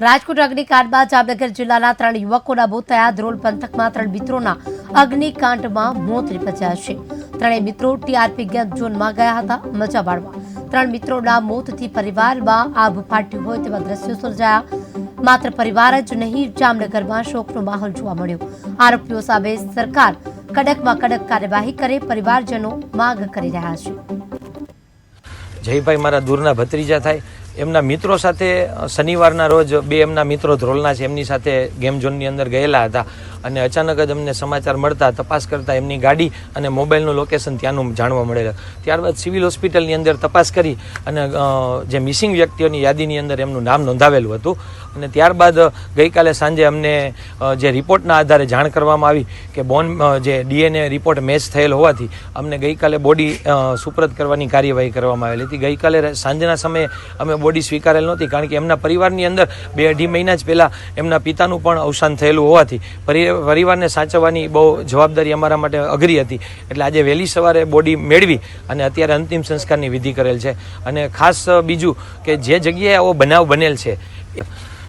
રાજકોટ અગ્નિકાંડમાં જામનગર જિલ્લાના ત્રણ યુવકોના મોત થયા. ધ્રોલ પંથકમાં ત્રણ મિત્રોના અગ્નિકાંડમાં મોત નિપજ્યા છે. ત્રણેય મિત્રો ટીઆરપી ગેમ ઝોનમાં ગયા હતા. મજા માણવા ત્રણ મિત્રોના મોતથી પરિવારમાં આભ ફાટ્યું હોય તેવા દ્રશ્યો સર્જાયા. માત્ર પરિવાર જ નહીં, જામનગરમાં શોકનો માહોલ જોવા મળ્યો. આરોપીઓ સામે સરકાર કડકમાં કડક કાર્યવાહી કરે, પરિવારજનો માંગ કરી રહ્યા છે. જયભાઈ, મારા દૂરના ભત્રીજા થાય. એમના મિત્રો સાથે શનિવારના રોજ બે એમના મિત્રો ધ્રોલના છે, એમની સાથે ગેમ ઝોનની અંદર ગયેલા હતા. અને અચાનક જ અમને સમાચાર મળતા તપાસ કરતા એમની ગાડી અને મોબાઈલનું લોકેશન ત્યાંનું જાણવા મળેલું. ત્યારબાદ સિવિલ હોસ્પિટલની અંદર તપાસ કરી અને જે મિસિંગ વ્યક્તિઓની યાદીની અંદર એમનું નામ નોંધાવેલું હતું. અને ત્યારબાદ ગઈકાલે સાંજે અમને જે રિપોર્ટના આધારે જાણ કરવામાં આવી કે બોન જે ડીએનએ રિપોર્ટ મેચ થયેલ હોવાથી અમને ગઈકાલે બોડી સુપ્રત કરવાની કાર્યવાહી કરવામાં આવેલી હતી. ગઈકાલે સાંજના સમયે અમે બોડી સ્વીકારેલ નહોતી કારણ કે એમના પરિવારની અંદર બે અઢી મહિના જ પહેલાં એમના પિતાનું પણ અવસાન થયેલું હોવાથી પરી- પરિવારને સાચવવાની બહુ જવાબદારી અમારા માટે અઘરી હતી. એટલે આજે વહેલી સવારે બોડી મેળવી અને અત્યારે અંતિમ સંસ્કારની વિધિ કરેલ છે. અને ખાસ બીજું કે જે જગ્યાએ આવો બનાવ બનેલ છે